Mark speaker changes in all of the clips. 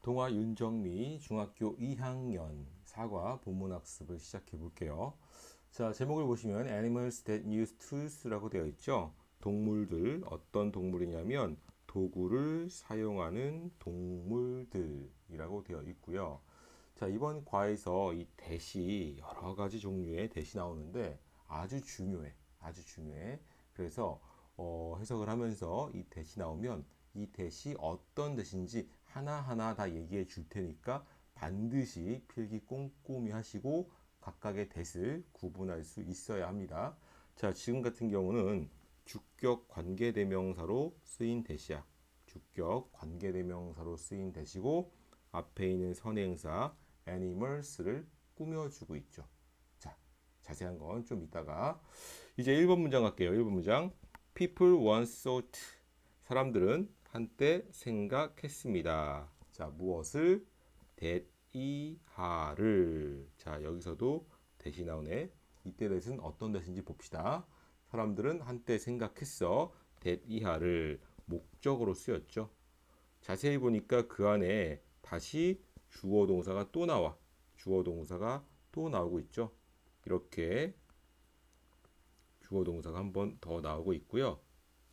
Speaker 1: 동화 윤정미 중학교 2학년 사과 본문학습을 시작해 볼게요. 자, 제목을 보시면 Animals that use tools라고 되어 있죠. 동물들, 어떤 동물이냐면 도구를 사용하는 동물들이라고 되어 있고요. 자, 이번 과에서 이 대시 여러 가지 종류의 대시 나오는데 아주 중요해. 아주 중요해. 그래서 어, 해석을 하면서 이 대시 나오면 이 대시 어떤 대시인지 하나하나 다 얘기해 줄 테니까 반드시 필기 꼼꼼히 하시고 각각의 대를 구분할 수 있어야 합니다. 자, 지금 같은 경우는 주격 관계대명사로 쓰인 대시야. 주격 관계대명사로 쓰인 대시고 앞에 있는 선행사 animals를 꾸며주고 있죠. 자, 자세한 건 좀 이따가 이제 1번 문장 갈게요. 1번 문장 People once thought 사람들은 한때 생각했습니다. 자, 무엇을 대이하를 자, 여기서도 대시 나오네. 이때 대신 어떤 대신지 봅시다. 사람들은 한때 생각했어. 대이하를 목적으로 쓰였죠. 자세히 보니까 그 안에 다시 주어 동사가 또 나와. 주어 동사가 또 나오고 있죠. 이렇게 주어 동사가 한 번 더 나오고 있고요.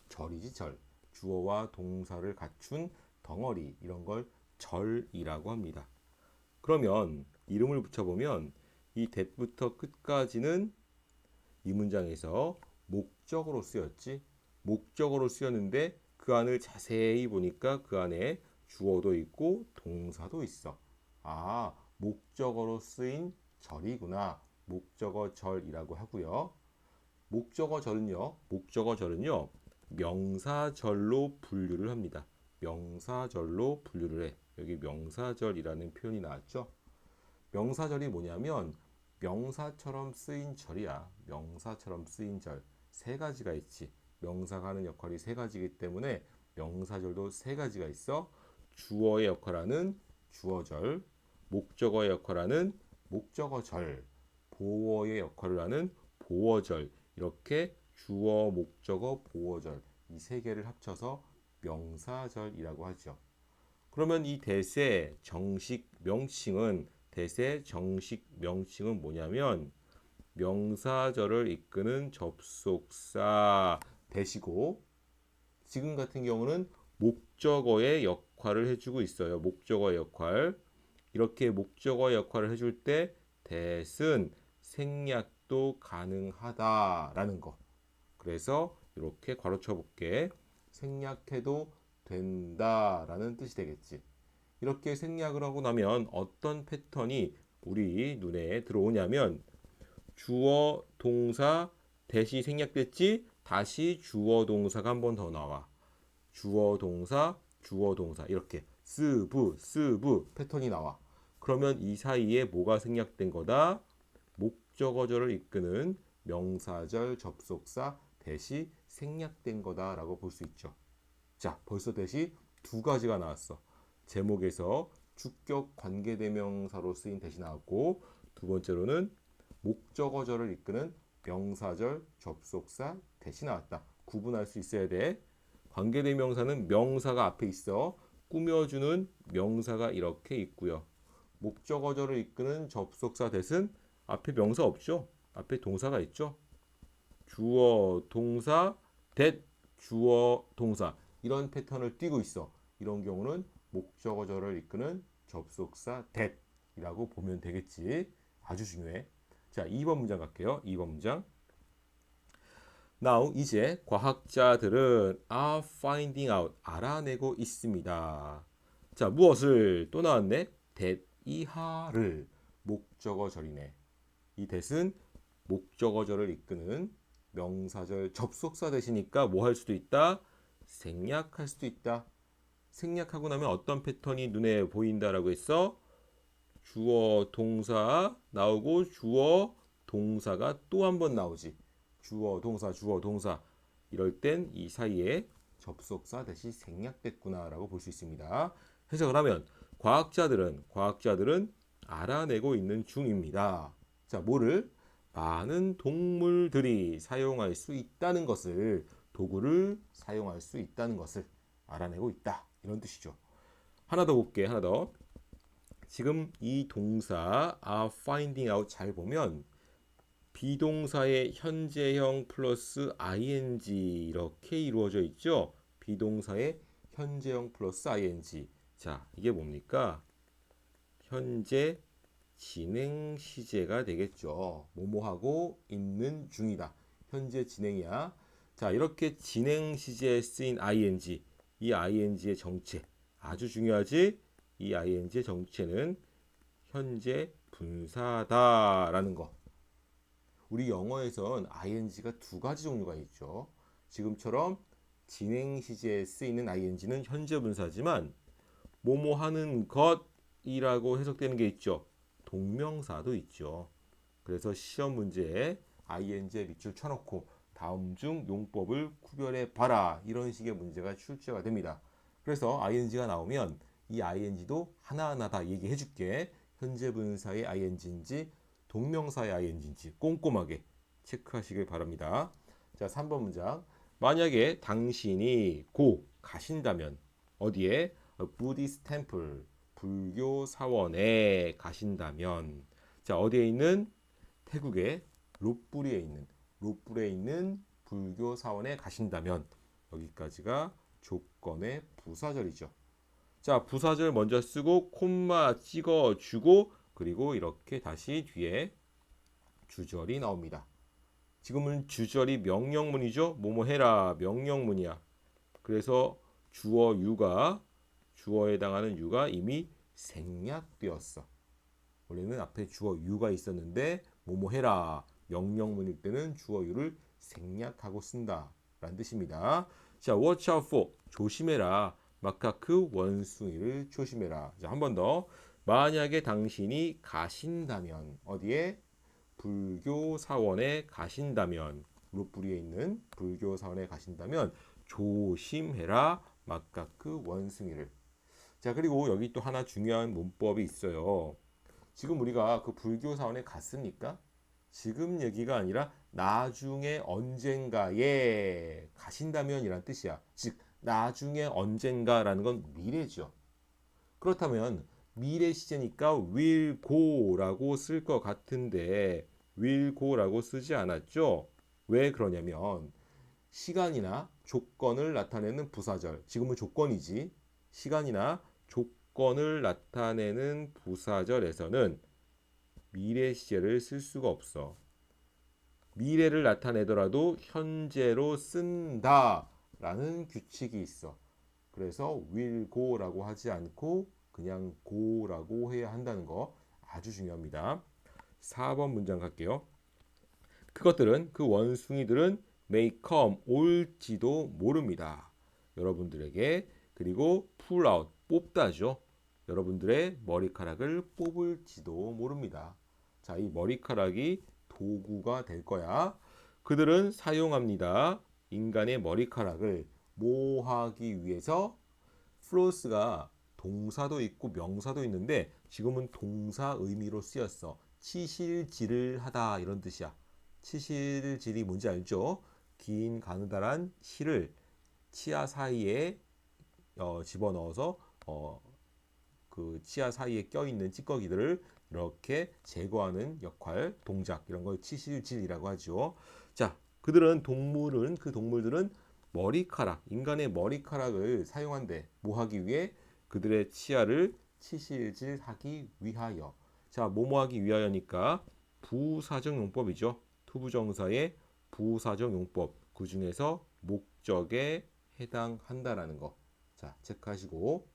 Speaker 1: 절이지 절. 주어와 동사를 갖춘 덩어리 이런 걸 절이라고 합니다. 그러면 이름을 붙여보면 이 that부터 끝까지는 이 문장에서 목적으로 쓰였지. 목적으로 쓰였는데 그 안을 자세히 보니까 그 안에 주어도 있고 동사도 있어. 아, 목적어로 쓰인 절이구나. 목적어 절이라고 하고요. 목적어 절은요. 목적어 절은요. 명사절로 분류를 합니다. 명사절로 분류를 해. 여기 명사절이라는 표현이 나왔죠. 명사절이 뭐냐면 명사처럼 쓰인 절이야. 명사처럼 쓰인 절. 세 가지가 있지. 명사가 하는 역할이 세 가지이기 때문에 명사절도 세 가지가 있어. 주어의 역할하는 주어절, 목적어의 역할하는 목적어절, 보어의 역할을 하는 보어절. 이렇게 주어, 목적어, 보어절 이 세 개를 합쳐서 명사절이라고 하죠. 그러면 이 대세 정식 명칭은 대세 정식 명칭은 뭐냐면 명사절을 이끄는 접속사 대시고 지금 같은 경우는 목적어의 역할을 해주고 있어요. 목적어의 역할. 이렇게 목적어 역할을 해줄 때 대은 생략도 가능하다라는 거. 그래서 이렇게 가로쳐 볼게. 생략해도 된다라는 뜻이 되겠지. 이렇게 생략을 하고 나면 어떤 패턴이 우리 눈에 들어오냐면 주어 동사 대시 생략됐지 다시 주어 동사가 한 번 더 나와. 주어 동사 주어 동사 이렇게 쓰부 쓰부 패턴이 나와. 그러면 이 사이에 뭐가 생략된 거다? 목적어절을 이끄는 명사절 접속사 대시 생략된 거다라고 볼 수 있죠. 자, 벌써 대시 두 가지가 나왔어. 제목에서 주격 관계대명사로 쓰인 대시 나왔고 두 번째로는 목적어절을 이끄는 명사절 접속사 대시 나왔다. 구분할 수 있어야 돼. 관계대명사는 명사가 앞에 있어. 꾸며주는 명사가 이렇게 있고요. 목적어절을 이끄는 접속사 대신 앞에 명사 없죠. 앞에 동사가 있죠. 주어, 동사, that, 주어, 동사 이런 패턴을 띠고 있어. 이런 경우는 목적어절을 이끄는 접속사 that이라고 보면 되겠지. 아주 중요해. 자, 2번 문장 갈게요. 2번 문장. Now 이제 과학자들은 are finding out 알아내고 있습니다. 자, 무엇을 또 나왔네? that 이하를 목적어절이네. 이 that은 목적어절을 이끄는 명사절 접속사 대시니까 뭐 할 수도 있다? 생략할 수도 있다. 생략하고 나면 어떤 패턴이 눈에 보인다라고 했어? 주어 동사 나오고 주어 동사가 또 한 번 나오지. 주어 동사 주어 동사 이럴 땐 이 사이에 접속사 대시 생략됐구나라고 볼 수 있습니다. 해석을 하면 과학자들은 과학자들은 알아내고 있는 중입니다. 자, 뭐를 많은 동물들이 사용할 수 있다는 것을 도구를 사용할 수 있다는 것을 알아내고 있다. 이런 뜻이죠. 하나 더 볼게. 하나 더. 지금 이 동사 are finding out 잘 보면 비동사의 현재형 플러스 ing 이렇게 이루어져 있죠. 비동사의 현재형 플러스 ing. 자, 이게 뭡니까? 현재 진행 시제가 되겠죠. 뭐뭐하고 있는 중이다. 현재 진행이야. 자, 이렇게 진행 시제에 쓰인 ing, 이 ing의 정체 아주 중요하지. 이 ing의 정체는 현재 분사다라는 거. 우리 영어에선 ing가 두 가지 종류가 있죠. 지금처럼 진행 시제에 쓰이는 ing는 현재 분사지만 뭐뭐 하는 것이라고 해석되는 게 있죠. 동명사도 있죠. 그래서 시험 문제에 ing에 밑줄 쳐놓고 다음 중 용법을 구별해 봐라 이런 식의 문제가 출제가 됩니다. 그래서 ing가 나오면 이 ing도 하나하나 다 얘기해 줄게. 현재 분사의 ing인지 동명사의 ing인지 꼼꼼하게 체크하시길 바랍니다. 자, 3번 문장. 만약에 당신이 고 가신다면 어디에 부디스 템플 불교 사원에 가신다면 자, 어디에 있는 태국의 롯불리에 있는 롯불에 있는 불교 사원에 가신다면 여기까지가 조건의 부사절이죠. 자, 부사절 먼저 쓰고 콤마 찍어 주고 그리고 이렇게 다시 뒤에 주절이 나옵니다. 지금은 주절이 명령문이죠. 뭐뭐 해라 명령문이야. 그래서 주어 유가 주어에 해당하는 유가 이미 생략되었어. 원래는 앞에 주어 유가 있었는데 뭐뭐 해라 명령문일 때는 주어 유를 생략하고 쓴다 라는 뜻입니다. 자, watch out for 조심해라. 마카크 원숭이를 조심해라. 자, 한 번 더. 만약에 당신이 가신다면 어디에 불교 사원에 가신다면 롯불리에 있는 불교 사원에 가신다면 조심해라 마카크 원숭이를. 자, 그리고 여기 또 하나 중요한 문법이 있어요. 지금 우리가 그 불교 사원에 갔습니까? 지금 얘기가 아니라 나중에 언젠가에 가신다면이란 뜻이야. 즉 나중에 언젠가라는 건 미래죠. 그렇다면 미래 시제니까 will go라고 쓸 것 같은데 will go라고 쓰지 않았죠? 왜 그러냐면 시간이나 조건을 나타내는 부사절, 지금은 조건이지. 시간이나 조건을 나타내는 부사절에서는 미래 시제를 쓸 수가 없어. 미래를 나타내더라도 현재로 쓴다라는 규칙이 있어. 그래서 will go라고 하지 않고 그냥 go라고 해야 한다는 거 아주 중요합니다. 4번 문장 갈게요. 그것들은 그 원숭이들은 may come 올지도 모릅니다. 여러분들에게 그리고 pull out 뽑다죠. 여러분들의 머리카락을 뽑을지도 모릅니다. 자, 이 머리카락이 도구가 될 거야. 그들은 사용합니다. 인간의 머리카락을 모하기 위해서 플로스가 동사도 있고 명사도 있는데 지금은 동사 의미로 쓰였어. 치실질을 하다 이런 뜻이야. 치실질이 뭔지 알죠? 긴 가느다란 실을 치아 사이에 어, 집어넣어서 어, 그 치아 사이에 껴있는 찌꺼기들을 이렇게 제거하는 역할, 동작 이런 걸 치실질이라고 하죠. 자, 그들은 동물은 그 동물들은 머리카락, 인간의 머리카락을 사용한대. 뭐 하기 위해? 그들의 치아를 치실질하기 위하여. 자, 뭐뭐 하기 위하여니까 부사적 용법이죠. 투부정사의 부사적 용법. 그 중에서 목적에 해당한다라는 거. 자, 체크하시고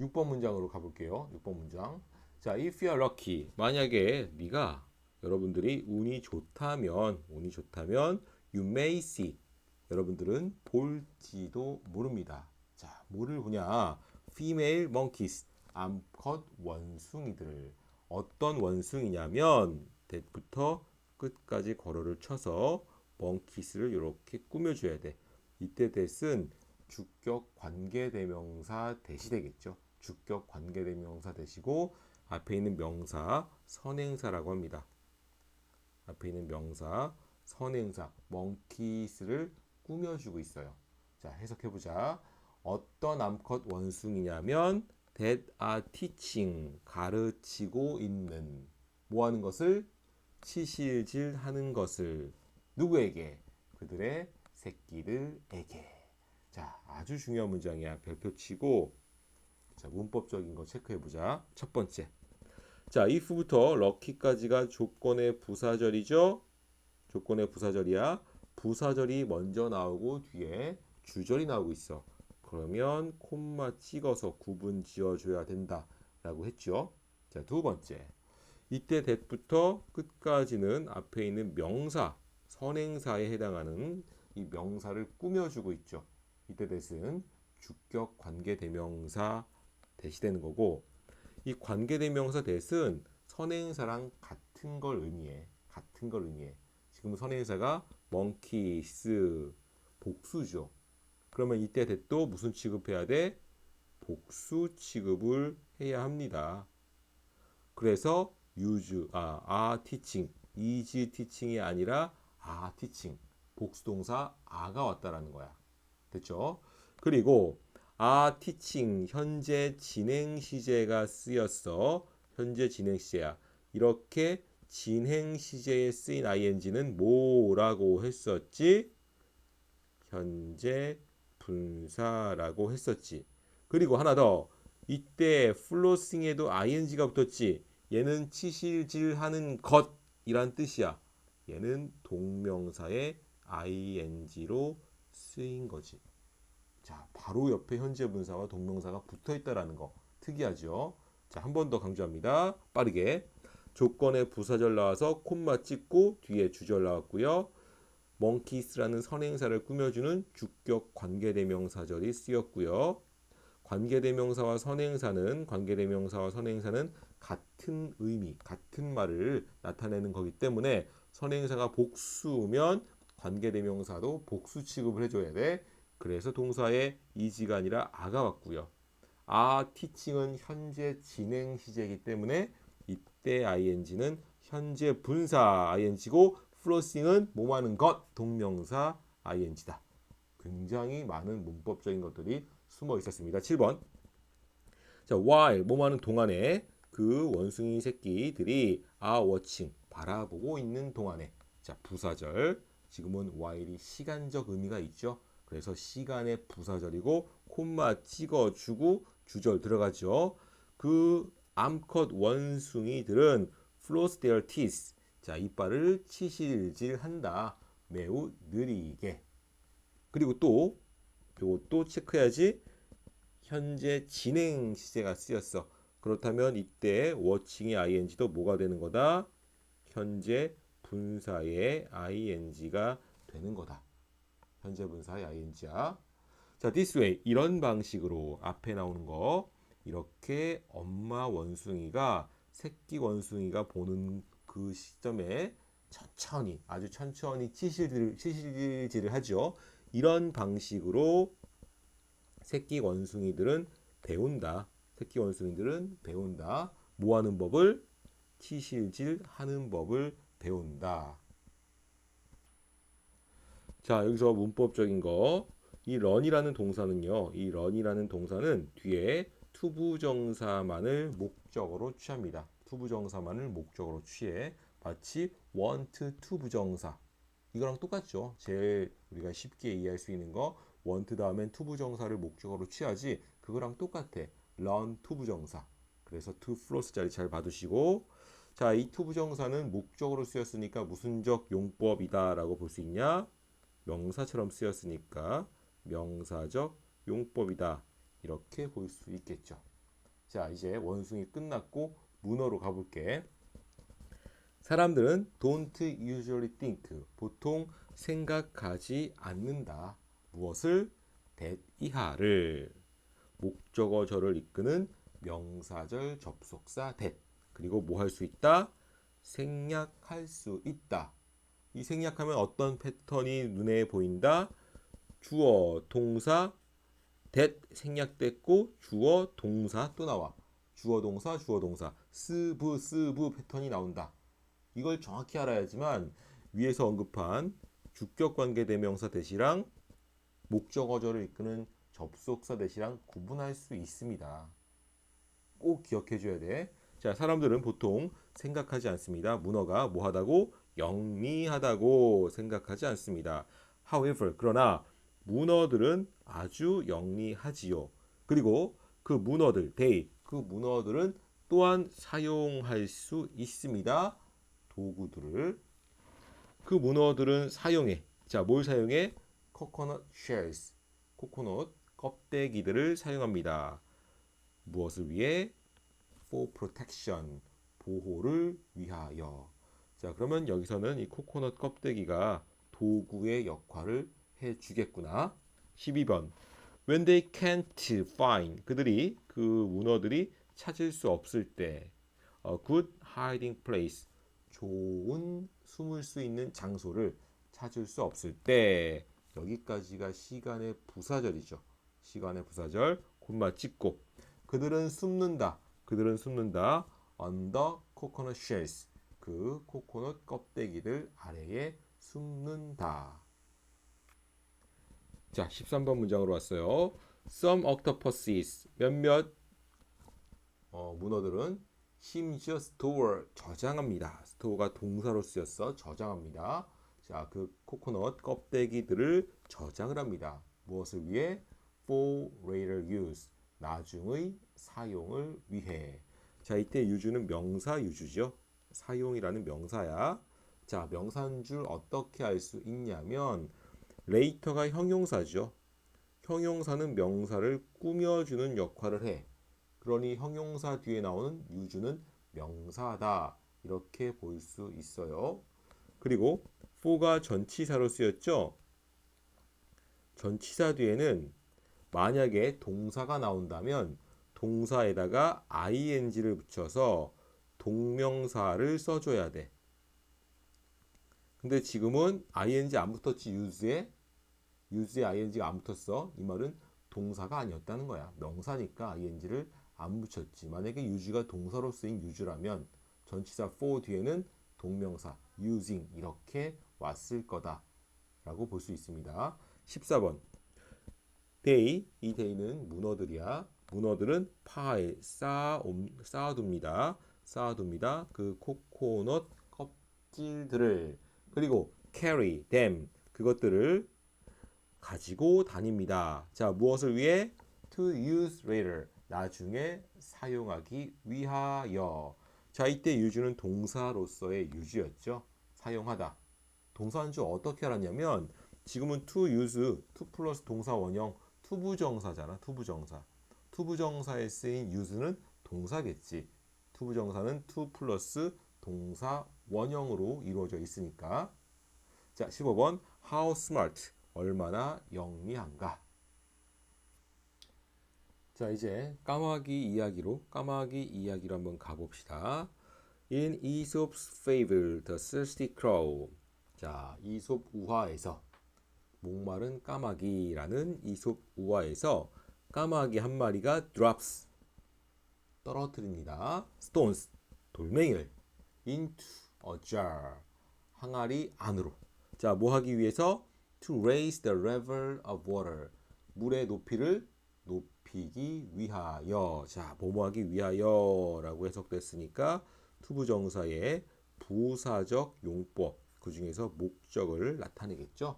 Speaker 1: 6번 문장으로 가볼게요. 6번 문장. 자, if you are lucky. 만약에 네가 여러분들이 운이 좋다면 운이 좋다면 you may see. 여러분들은 볼지도 모릅니다. 자, 뭐를 보냐? female monkeys. 암컷 원숭이들. 어떤 원숭이냐면 대부터 끝까지 걸어를 쳐서 monkeys를 이렇게 꾸며줘야 돼. 이때 대은 주격 관계대명사 대시 되겠죠. 주격 관계대명사 대시고 앞에 있는 명사 선행사라고 합니다. 앞에 있는 명사 선행사 monkeys를 꾸며주고 있어요. 자 해석해 보자. 어떤 암컷 원숭이냐면 that are teaching 가르치고 있는 뭐 하는 것을 치실질 하는 것을 누구에게 그들의 새끼들에게 자 아주 중요한 문장이야. 별표 치고. 자 문법적인 거 체크해 보자. 첫 번째. 자 if부터 럭키까지가 조건의 부사절이죠? 조건의 부사절이야. 부사절이 먼저 나오고 뒤에 주절이 나오고 있어. 그러면 콤마 찍어서 구분 지어 줘야 된다라고 했죠. 자, 두 번째. 이때 that부터 끝까지는 앞에 있는 명사, 선행사에 해당하는 이 명사를 꾸며주고 있죠. 이때 that은 주격 관계 대명사 대시되는 거고 이 관계 대명사 that은 선행사랑 같은 걸 의미해. 같은 걸 의미해. 지금 선행사가 monkeys 복수죠. 그러면 이때 대도 무슨 취급해야 돼? 복수 취급을 해야 합니다. 그래서 use 아, are teaching, is teaching이 아니라 are teaching 복수 동사 a가 왔다라는 거야. 됐죠? 그리고 are teaching 현재 진행 시제가 쓰였어. 현재 진행 시제야. 이렇게 진행 시제에 쓰인 ing는 뭐라고 했었지? 현재 분사라고 했었지. 그리고 하나 더. 이때 플로싱에도 ing가 붙었지. 얘는 치실질하는 것이란 뜻이야. 얘는 동명사의 ing로 쓰인 거지. 자, 바로 옆에 현재 분사와 동명사가 붙어 있다라는 거 특이하죠. 자, 한 번 더 강조합니다. 빠르게. 조건의 부사절 나와서 콤마 찍고 뒤에 주절 나왔고요. monkeys라는 선행사를 꾸며주는 주격 관계대명사절이 쓰였고요. 관계대명사와 선행사는 관계대명사와 선행사는 같은 의미, 같은 말을 나타내는 거기 때문에 선행사가 복수면 관계대명사도 복수 취급을 해줘야 돼. 그래서 동사에 이지가 아니라 아가 왔고요. 아 티칭은 현재 진행 시제이기 때문에 이때 ing는 현재 분사 ing고 플로싱은 뭐하는 것 동명사 ing다. 굉장히 많은 문법적인 것들이 숨어 있었습니다. 7번. 자, while 뭐하는 동안에 그 원숭이 새끼들이 are watching 바라보고 있는 동안에 자, 부사절. 지금은 while이 시간적 의미가 있죠. 그래서 시간의 부사절이고 콤마 찍어 주고 주절 들어가죠. 그 암컷 원숭이들은 floss their teeth 자, 이빨을 치실질한다. 매우 느리게. 그리고 또 요것도 체크해야지. 현재 진행 시제가 쓰였어. 그렇다면 이때 워칭의 ing도 뭐가 되는 거다? 현재 분사의 ing가 되는 거다. 현재 분사의 ing야. 자, this way 이런 방식으로 앞에 나오는 거 이렇게 엄마 원숭이가 새끼 원숭이가 보는 그 시점에 천천히 아주 천천히 치실질, 치실질을 하죠. 이런 방식으로 새끼 원숭이들은 배운다. 새끼 원숭이들은 배운다. 뭐 하는 법을? 치실질 하는 법을 배운다. 자, 여기서 문법적인 거. 이 런이라는 동사는요. 이 런이라는 동사는 뒤에 투부정사만을 목적으로 취합니다. 투부정사만을 목적으로 취해 마치 want to 부정사 이거랑 똑같죠. 제일 우리가 쉽게 이해할 수 있는 거 want 다음엔 투부정사를 목적으로 취하지 그거랑 똑같아. learn 투부정사. 그래서 to floss 자리 잘 봐두시고 자, 이 투부정사는 목적으로 쓰였으니까 무슨적 용법이다라고 볼 수 있냐? 명사처럼 쓰였으니까 명사적 용법이다. 이렇게 볼 수 있겠죠. 자, 이제 원숭이 끝났고 문어로 가볼게. 사람들은 don't usually think 보통 생각하지 않는다. 무엇을 that 이하를 목적어절을 이끄는 명사절 접속사 that 그리고 뭐 할 수 있다? 생략할 수 있다. 이 생략하면 어떤 패턴이 눈에 보인다? 주어, 동사, that 생략됐고 주어, 동사 또 나와. 주어, 동사, 주어, 동사. 스브, 스브 패턴이 나온다. 이걸 정확히 알아야지만 위에서 언급한 주격 관계 대명사 대시랑 목적어절을 이끄는 접속사 대시랑 구분할 수 있습니다. 꼭 기억해 줘야 돼. 자, 사람들은 보통 생각하지 않습니다. 문어가 뭐하다고? 영리하다고 생각하지 않습니다. However, 그러나 문어들은 아주 영리하지요. 그리고 그 문어들, they, 그 문어들은 또한 사용할 수 있습니다. 도구들을. 그 문어들은 사용해. 자, 뭘 사용해? coconut shells. 코코넛 껍데기들을 사용합니다. 무엇을 위해? For protection. 보호를 위하여. 자, 그러면 여기서는 이 코코넛 껍데기가 도구의 역할을 해 주겠구나. 12번. When they can't find 그들이 그 문어들이 찾을 수 없을 때 a good hiding place 좋은 숨을 수 있는 장소를 찾을 수 없을 때 여기까지가 시간의 부사절이죠. 시간의 부사절 콤마 찍고 그들은 숨는다. 그들은 숨는다. under coconut shells 그 코코넛 껍데기들 아래에 숨는다. 자, 13번 문장으로 왔어요. Some octopuses 몇몇 어, 문어들은 심지어 store 저장합니다. store가 동사로 쓰였어. 저장합니다. 자, 그 코코넛 껍데기들을 저장을 합니다. 무엇을 위해? for later use. 나중의 사용을 위해. 자, 이때 유주는 명사 유주죠. 사용이라는 명사야. 자, 명사인 줄 어떻게 알 수 있냐면 later가 형용사죠. 형용사는 명사를 꾸며주는 역할을 해. 그러니 형용사 뒤에 나오는 유주는 명사다. 이렇게 볼 수 있어요. 그리고 for가 전치사로 쓰였죠. 전치사 뒤에는 만약에 동사가 나온다면 동사에다가 ing를 붙여서 동명사를 써줘야 돼. 근데 지금은 ing 안 붙었지 use에 use에 ing가 안 붙었어. 이 말은 동사가 아니었다는 거야. 명사니까 ing를 안 붙였지. 만약에 use가 동사로 쓰인 use라면 전치사 for 뒤에는 동명사 using 이렇게 왔을 거다라고 볼 수 있습니다. 14번 they 이 day는 문어들이야. 문어들은 파에 쌓아 쌓아둡니다. 쌓아둡니다. 그 코코넛 껍질들을 그리고 carry them 그것들을 가지고 다닙니다. 자, 무엇을 위해? to use later 나중에 사용하기 위하여. 자, 이때 유주는 동사로서의 유주였죠. 사용하다. 동사한주 어떻게 알았냐면 지금은 to use, to 플러스 동사 원형, 투부정사잖아. 투부정사. 투부정사에 쓰인 use는 동사겠지. 투부정사는 to 플러스 동사 원형으로 이루어져 있으니까. 자, 15번 how smart 얼마나 영리한가. 자, 이제 까마귀 이야기로 까마귀 이야기로 한번 가 봅시다. In Aesop's Fable, The Thirsty Crow. 자, 이솝 우화에서 목마른 까마귀라는 이솝 우화에서 까마귀 한 마리가 drops 떨어뜨립니다. stones 돌멩이를 into a jar 항아리 안으로. 자, 뭐 하기 위해서 to raise the level of water 물의 높이를 높이기 위하여. 자, 뭐뭐 하기 위하여라고 해석됐으니까 투부정사의 부사적 용법 그 중에서 목적을 나타내겠죠.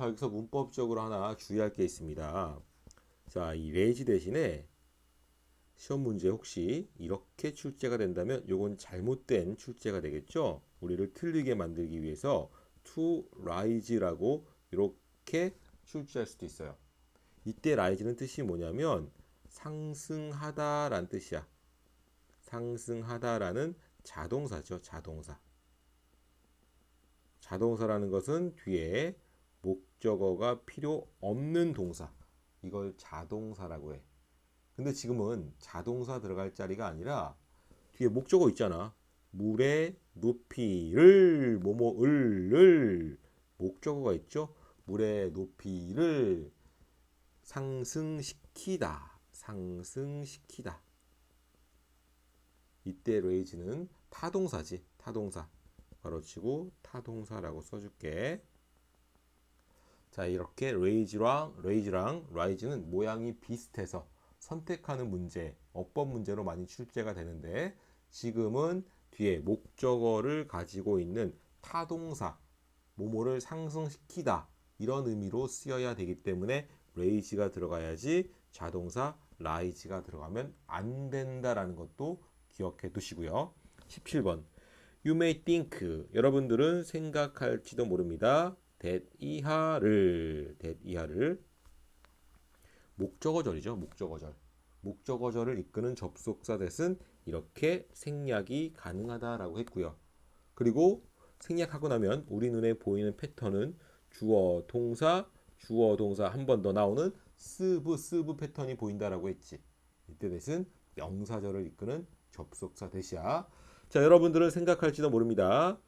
Speaker 1: 자, 여기서 문법적으로 하나 주의할 게 있습니다. 자, 이 레지 대신에 시험 문제 혹시 이렇게 출제가 된다면 요건 잘못된 출제가 되겠죠. 우리를 틀리게 만들기 위해서 to rise라고 이렇게 출제할 수도 있어요. 이때 rise는 뜻이 뭐냐면 상승하다라는 뜻이야. 상승하다라는 자동사죠. 자동사. 자동사라는 것은 뒤에 목적어가 필요 없는 동사. 이걸 자동사라고 해. 근데 지금은 자동사 들어갈 자리가 아니라 뒤에 목적어 있잖아. 물의 높이를 뭐뭐을을 목적어가 있죠. 물의 높이를 상승시키다. 상승시키다. 이때 레이즈는 타동사지. 타동사. 가로치고 타동사라고 써줄게. 자 이렇게 raise랑 raise랑 rise는 모양이 비슷해서 선택하는 문제, 어법 문제로 많이 출제가 되는데 지금은 뒤에 목적어를 가지고 있는 타동사, 모모를 상승시키다 이런 의미로 쓰여야 되기 때문에 raise가 들어가야지 자동사 rise가 들어가면 안 된다라는 것도 기억해 두시고요. 17번 You may think 여러분들은 생각할지도 모릅니다. That 이하를 that 이하를 목적어절이죠. 목적어절. 목적어절을 이끄는 접속사 that은 이렇게 생략이 가능하다라고 했고요. 그리고 생략하고 나면 우리 눈에 보이는 패턴은 주어, 동사, 주어, 동사 한 번 더 나오는 스브, 스브 패턴이 보인다라고 했지. 이때 that은 명사절을 이끄는 접속사 that이야. 자, 여러분들은 생각할지도 모릅니다.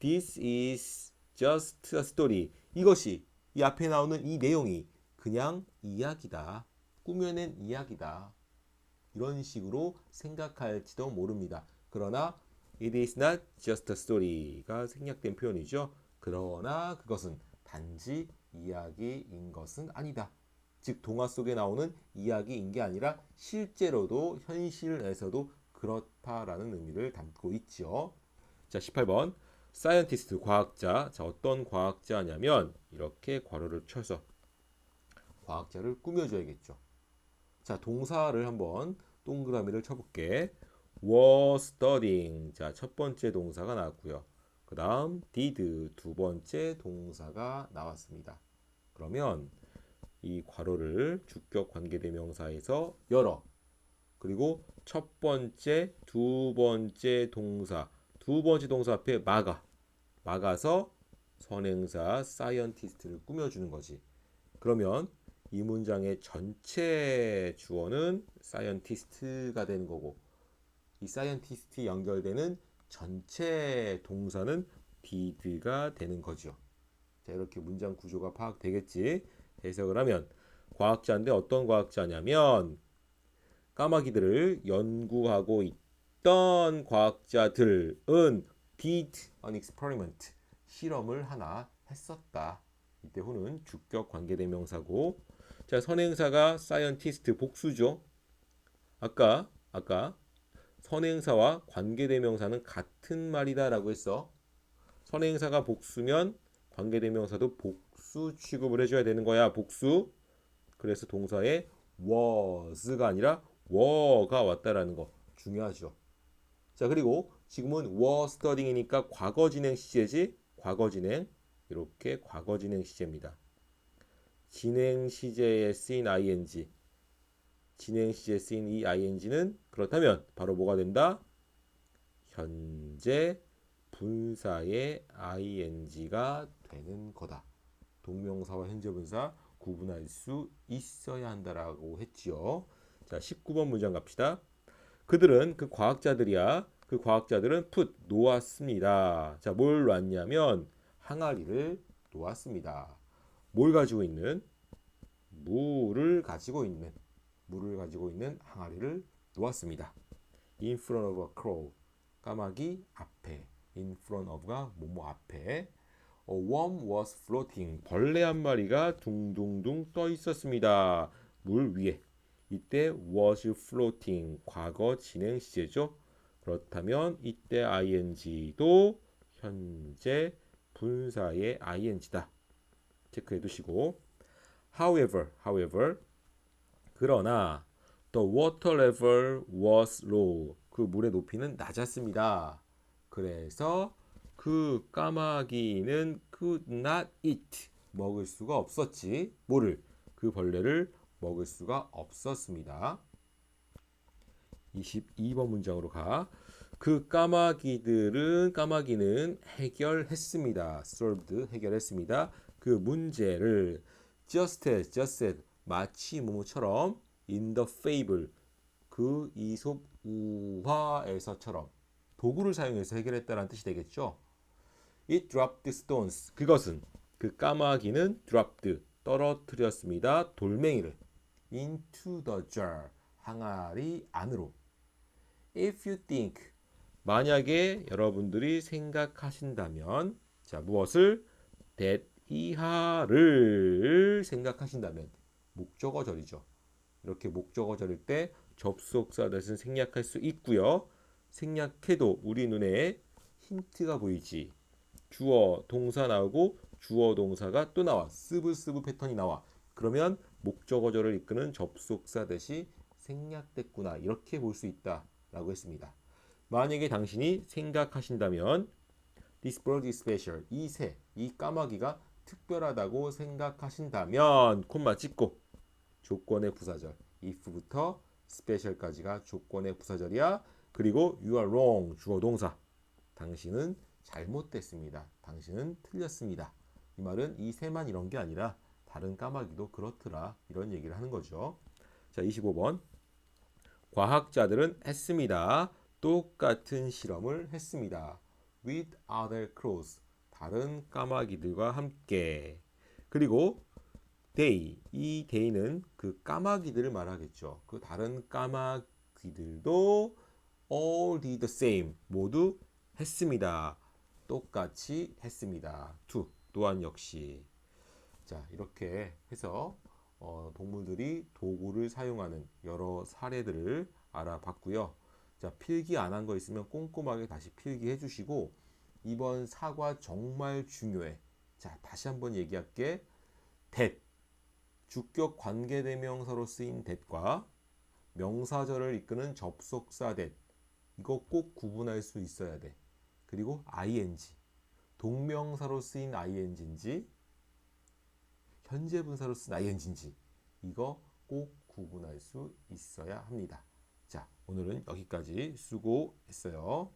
Speaker 1: This is just a story. 이것이 이 앞에 나오는 이 내용이 그냥 이야기다. 꾸며낸 이야기다. 이런 식으로 생각할지도 모릅니다. 그러나 it is not just a story가 생략된 표현이죠. 그러나 그것은 단지 이야기인 것은 아니다. 즉 동화 속에 나오는 이야기인 게 아니라 실제로도 현실에서도 그렇다라는 의미를 담고 있지요. 자, 18번. 사이언티스트 과학자. 자, 어떤 과학자냐면 이렇게 괄호를 쳐서 과학자를 꾸며줘야겠죠. 자, 동사를 한번 동그라미를 쳐볼게. was studying. 자, 첫 번째 동사가 나왔고요. 그 다음 did 두 번째 동사가 나왔습니다. 그러면 이 괄호를 주격 관계대명사에서 열어. 그리고 첫 번째, 두 번째 동사, 두 번째 동사 앞에 막아. 막아서 선행사 사이언티스트를 꾸며주는 거지. 그러면 이 문장의 전체 주어는 사이언티스트가 되는 거고 이 사이언티스트 연결되는 전체 동사는 did가 되는 거죠. 자, 이렇게 문장 구조가 파악되겠지. 해석을 하면 과학자인데 어떤 과학자냐면 까마귀들을 연구하고 있던 과학자들은 did an experiment 실험을 하나 했었다. 이때 후는 주격 관계대명사고 자 선행사가 scientist 복수죠. 아까 아까 선행사와 관계대명사는 같은 말이다라고 했어. 선행사가 복수면 관계대명사도 복수 취급을 해줘야 되는 거야. 복수. 그래서 동사에 was가 아니라 were가 왔다라는 거 중요하죠. 자 그리고 지금은 were studying이니까 과거 진행 시제지. 과거 진행 이렇게 과거 진행 시제입니다. 진행 시제에 쓰인 ing 진행 시제에 쓰인 이 ing는 그렇다면 바로 뭐가 된다? 현재 분사의 ing가 되는 거다. 동명사와 현재 분사 구분할 수 있어야 한다라고 했지요. 자, 19번 문장 갑시다. 그들은 그 과학자들이야. 그 과학자들은 풋 놓았습니다. 자, 뭘 놨냐면 항아리를 놓았습니다. 뭘 가지고 있는? 물을 가지고 있는 물을 가지고 있는 항아리를 놓았습니다. In front of a crow. 까마귀 앞에. In front of가 뭐뭐 앞에. A worm was floating. 벌레 한 마리가 둥둥둥 떠 있었습니다. 물 위에. 이때 was floating 과거 진행 시제죠. 그렇다면 이때 ing도 현재 분사의 ing다. 체크해 두시고 however however 그러나 the water level was low 그 물의 높이는 낮았습니다. 그래서 그 까마귀는 could not eat 먹을 수가 없었지 뭐를 그 벌레를 먹을 수가 없었습니다. 22번 문장으로 가. 그 까마귀들은 까마귀는 해결했습니다. solved 해결했습니다. 그 문제를 just as, just as 마치 뭐뭐처럼 in the fable 그 이솝 우화에서처럼 도구를 사용해서 해결했다는 뜻이 되겠죠. It dropped stones 그것은 그 까마귀는 dropped 떨어뜨렸습니다. 돌멩이를 into the jar 항아리 안으로. If you think 만약에 여러분들이 생각하신다면 자 무엇을 that 이하를 생각하신다면 목적어절이죠. 이렇게 목적어절일 때 접속사 대신 생략할 수 있고요. 생략해도 우리 눈에 힌트가 보이지. 주어 동사 나오고 주어 동사가 또 나와. 쓰브 패턴이 나와. 그러면 목적어절을 이끄는 접속사 대시 생략됐구나. 이렇게 볼 수 있다라고 했습니다. 만약에 당신이 생각하신다면 This bird is special. 이 새, 이 까마귀가 특별하다고 생각하신다면 콤마 찍고 조건의 부사절 if부터 special까지가 조건의 부사절이야. 그리고 you are wrong 주어 동사. 당신은 잘못됐습니다. 당신은 틀렸습니다. 이 말은 이 새만 이런 게 아니라 다른 까마귀도 그렇더라. 이런 얘기를 하는 거죠. 자, 25번. 과학자들은 했습니다. 똑같은 실험을 했습니다. with other crows. 다른 까마귀들과 함께. 그리고 they. 이 they는 그 까마귀들을 말하겠죠. 그 다른 까마귀들도 all did the same. 모두 했습니다. 똑같이 했습니다. to. 또한 역시. 자, 이렇게 해서 어, 동물들이 도구를 사용하는 여러 사례들을 알아봤고요. 자, 필기 안 한 거 있으면 꼼꼼하게 다시 필기해 주시고 이번 사과 정말 중요해. 자, 다시 한번 얘기할게. that 주격 관계 대명사로 쓰인 that과 명사절을 이끄는 접속사 that 이거 꼭 구분할 수 있어야 돼. 그리고 ing 동명사로 쓰인 ing인지 현재 분사로 쓴 ing인지 이거 꼭 구분할 수 있어야 합니다. 자, 오늘은 여기까지 수고했어요.